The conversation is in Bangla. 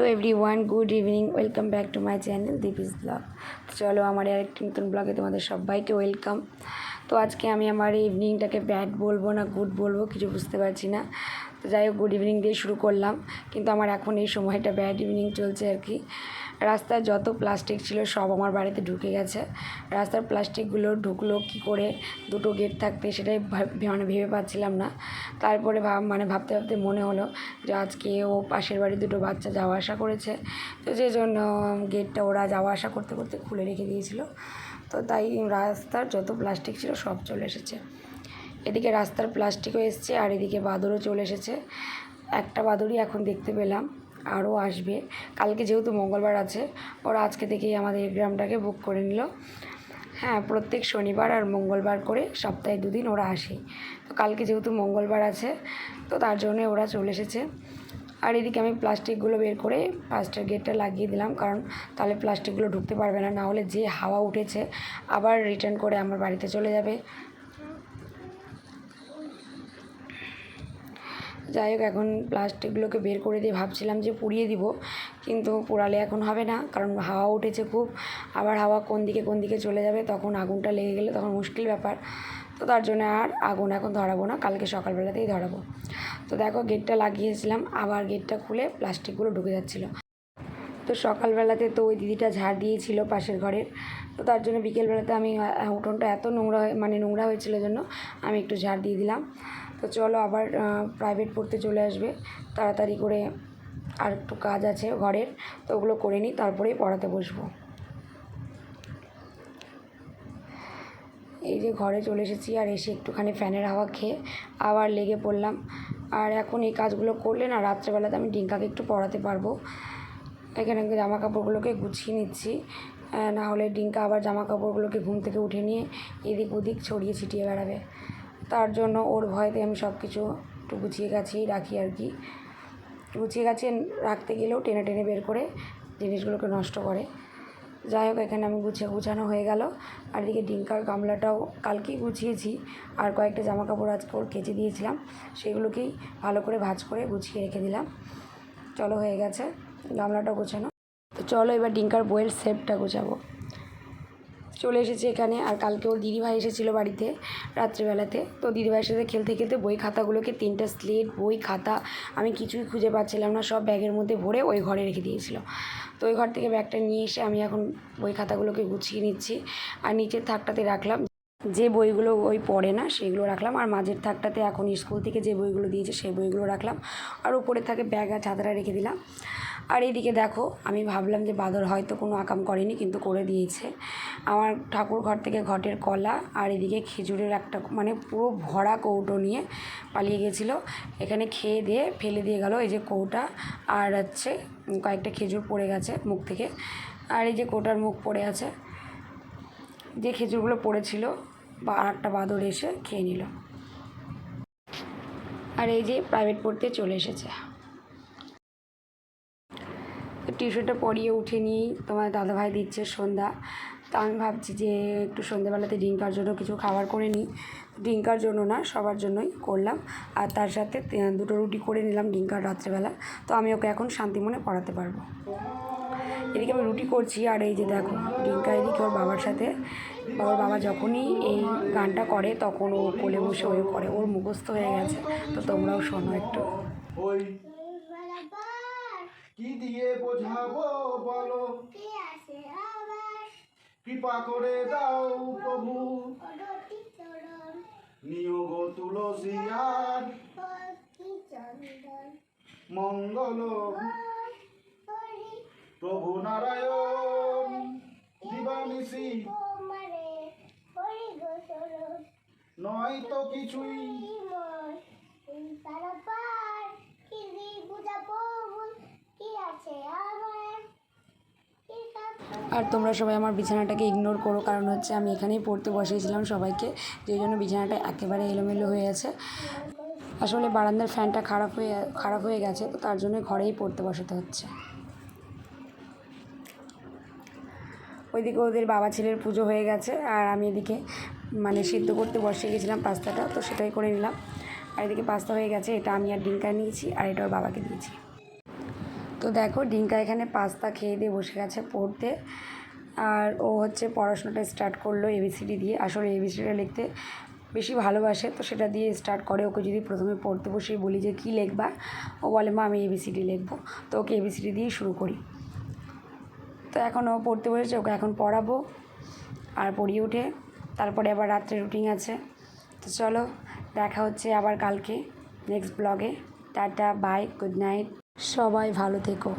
Everyone, good evening, welcome back to my channel Deepi's blog. চলো আমার আরেকটি নতুন ব্লগে তোমাদের সবাইকে ওয়েলকাম। তো আজকে আমি আমার এই ইভিনিংটাকে ব্যাড বলব না গুড বলব, কিছু বুঝতে পারছি না। তো যাই হোক, গুড ইভিনিং দিয়ে শুরু করলাম। কিন্তু আমার এখন এই সময়টা ব্যাড ইভিনিং চলছে আর কি। রাস্তায় যত প্লাস্টিক ছিল সব আমার বাড়িতে ঢুকে গেছে। রাস্তার প্লাস্টিকগুলো ঢুকলো কি করে, দুটো গেট থাকতে সেটাই মানে ভেবে পাচ্ছিলাম না। তারপরে ভাব মানে ভাবতে ভাবতে মনে হলো যে আজকে ও পাশের বাড়ি দুটো বাচ্চা যাওয়া আসা করেছে। তো যে জন্য গেটটা ওরা যাওয়া আসা করতে করতে খুলে রেখে দিয়েছিল। তো তাই রাস্তার যত প্লাস্টিক ছিল সব চলে এসেছে। এদিকে রাস্তার প্লাস্টিকও এসছে আর এদিকে বাদরও চলে এসেছে। একটা বাদরই এখন দেখতে পেলাম। আরও আসবে। কালকে যেহেতু মঙ্গলবার আছে, ওরা আজকে থেকেই আমাদের এই গ্রামটাকে বুক করে নিল। হ্যাঁ প্রত্যেক শনিবার আর মঙ্গলবার করে সপ্তাহে দুদিন ওরা আসে। তো কালকে যেহেতু মঙ্গলবার আছে, তো তার জন্যে ওরা চলে এসেছে। আর এদিকে আমি প্লাস্টিকগুলো বের করে ফার্স্টের গেটটা লাগিয়ে দিলাম, কারণ তাহলে প্লাস্টিকগুলো ঢুকতে পারবে না না হলে যে হাওয়া উঠেছে আবার রিটার্ন করে আমার বাড়িতে চলে যাবে। যাই হোক, এখন প্লাস্টিকগুলোকে বের করে দিয়ে ভাবছিলাম যে পুড়িয়ে দিব, কিন্তু পোড়ালে এখন হবে না, কারণ হাওয়া উঠেছে খুব। আবার হাওয়া কোন দিকে কোন দিকে চলে যাবে, তখন আগুনটা লেগে গেলে তখন মুশকিল ব্যাপার। তো তার জন্য আর আগুন এখন ধরাবো না, কালকে সকালবেলাতেই ধরাবো। তো দেখো, গেটটা লাগিয়েছিলাম, আবার গেটটা খুলে প্লাস্টিকগুলো ঢুকে যাচ্ছিল। তো সকালবেলাতে তো ওই দিদিটা ঝাড় দিয়েছিল পাশের ঘরের। তো তার জন্য বিকেলবেলাতে আমি উঠোনটা এত নোংরা মানে নোংরা হয়েছিল জন্য আমি একটু ঝাড় দিয়ে দিলাম। তো চলো আবার প্রাইভেট পড়তে চলে আসবে। তাড়াতাড়ি করে আর একটু কাজ আছে ঘরের, তো ওগুলো করে নিই, তারপরেই পড়াতে বসবো। এই যে ঘরে চলে এসেছি, আর এসে একটুখানি ফ্যানের হাওয়া খেয়ে আবার লেগে পড়লাম। আর এখন এই কাজগুলো করলে না, রাত্রেবেলাতে আমি ডিঙ্কাকে একটু পড়াতে পারব। এখানে জামা কাপড়গুলোকে গুছিয়ে নিচ্ছি। না হলে ডিঙ্কা আবার জামা কাপড়গুলোকে ঘুম থেকে উঠে নিয়ে এদিক ওদিক ছড়িয়ে ছিটিয়ে বেড়াবে। তার জন্য ওর ভয়তে আমি সব কিছু একটু গুছিয়ে গাছিয়েই রাখি আর কি। গুছিয়ে গাছিয়ে রাখতে গেলেও টেনে টেনে বের করে জিনিসগুলোকে নষ্ট করে। যাই হোক, এখানে আমি গুছিয়ে গুছানো হয়ে গেল। আর এদিকে ডিঙ্কার গামলাটাও কালকেই গুছিয়েছি। আর কয়েকটা জামা কাপড় আজকে ওর কেচে দিয়েছিলাম। সেগুলোকেই ভালো করে ভাজ করে গুছিয়ে রেখে দিলাম। চলো হয়ে গেছে গামলাটা গোছানো। তো চলো এবার ডিঙ্কার বইয়ের সেপটা গোছাবো। চলে এসেছি এখানে আর কালকে ওর দিদিভাই এসেছিল বাড়িতে রাত্রিবেলাতে। তো দিদিভাইয়ের সাথে খেলতে খেলতে বই খাতাগুলোকে তিনটা স্লেট বই খাতা আমি কিছুই খুঁজে পাচ্ছিলাম না, সব ব্যাগের মধ্যে ভরে ওই ঘরে রেখে দিয়েছিল। তো ওই ঘর থেকে ব্যাগটা নিয়ে এসে আমি এখন বই খাতাগুলোকে গুছিয়ে নিচ্ছি আর নিচের থাকটাতে রাখলাম। যে বইগুলো ওই পড়ে না সেগুলো রাখলাম আর মাঝের থাকটাতে এখন স্কুল থেকে যে বইগুলো দিয়েছে সেই বইগুলো রাখলাম। আর উপরে থাকে ব্যাগ আর ছাতাটা রেখে দিলাম। আর এইদিকে দেখো, আমি ভাবলাম যে বাদর হয়তো কোনো আকাম করেনি, কিন্তু করে দিয়েছে। আমার ঠাকুর ঘর থেকে ঘটের কলা আর এদিকে খেজুরের একটা মানে পুরো ভরা কৌটো নিয়ে পালিয়ে গেছিল। এখানে খেয়ে দিয়ে ফেলে দিয়ে গেল এই যে কৌটা, আর হচ্ছে কয়েকটা খেজুর পড়ে গেছে মুখ থেকে। আর এই যে কৌটার মুখ পড়ে আছে, যে খেজুরগুলো পড়েছিল, বা আর একটা বাদর এসে খেয়ে নিল। আর এই যে প্রাইভেট পড়তে চলে এসেছে। টিউশনটা পড়িয়ে উঠে নিয়েই তোমার দাদাভাই দিচ্ছে সন্ধ্যা। তো আমি ভাবছি যে একটু সন্ধ্যেবেলাতে ডিঙ্কার জন্য কিছু খাবার করে নিই। ডিঙ্কার জন্য না, সবার জন্যই করলাম। আর তার সাথে দুটো রুটি করে নিলাম ডিঙ্কার রাত্রেবেলা। তো আমি ওকে এখন শান্তি মনে পড়াতে পারব। এদিকে আমি রুটি করছি আর এই যে দেখো ডিঙ্কা এদিকে ওর বাবার সাথে। ওর বাবা যখনই এই গানটা করে, তখন ও কোলে বসে ওই করে। ওর মুখস্থ হয়ে গেছে। তো তোমরাও শোনো একটু। ওই কি দিয়ে বোঝাবো বলো? কৃপা করে দাও প্রভু। নিয়োগ তুলসিয়ার মঙ্গল। প্রভু নারায়ণ দিবানিসি নয় তো কিছুই। আর তোমরা সবাই আমার বিছানাটাকে ইগনোর করো, কারণ হচ্ছে আমি এখানেই পড়তে বসিয়েছিলাম সবাইকে যেই জন্য বিছানাটা একেবারে এলোমেলো হয়ে আছে। আসলে বারান্দার ফ্যানটা খারাপ হয়ে খারাপ হয়ে গেছে, তো তার জন্য ঘরেই পড়তে বসাতে হচ্ছে। ওইদিকে ওদের বাবা ছেলের পুজো হয়ে গেছে, আর আমি এদিকে মানে সিদ্ধ করতে বসিয়ে গেছিলাম পাস্তাটা, তো সেটাই করে নিলাম। আর এদিকে পাস্তা হয়ে গেছে, এটা আমি আর ডিঙ্কা নিয়েছি, আর এটা ওর বাবাকে দিয়েছি। তো দেখো ডিঙ্কা এখানে পাস্তা খেয়ে দিয়ে বসে গেছে পড়তে। আর ও হচ্ছে পড়াশোনাটা স্টার্ট করল এবিসিডি দিয়ে। আসলে এবিসিডিটা লিখতে বেশি ভালোবাসে, তো সেটা দিয়ে স্টার্ট করে। ওকে যদি প্রথমে পড়তে বসেই বলি যে কী লিখবা, ও বলে, মা, আমি এবিসিডি লিখব। তো ওকে এবিসিডি দিয়ে শুরু করি। তো এখন ও পড়তে বসেছে, ওকে এখন পড়াবো। আর পড়িয়ে উঠে, তারপরে আবার রাত্রে রুটিন আছে। তো চলো, দেখা হচ্ছে আবার কালকে নেক্সট ব্লগে টাটা বাই গুড নাইট সবাই ভালো থেকো।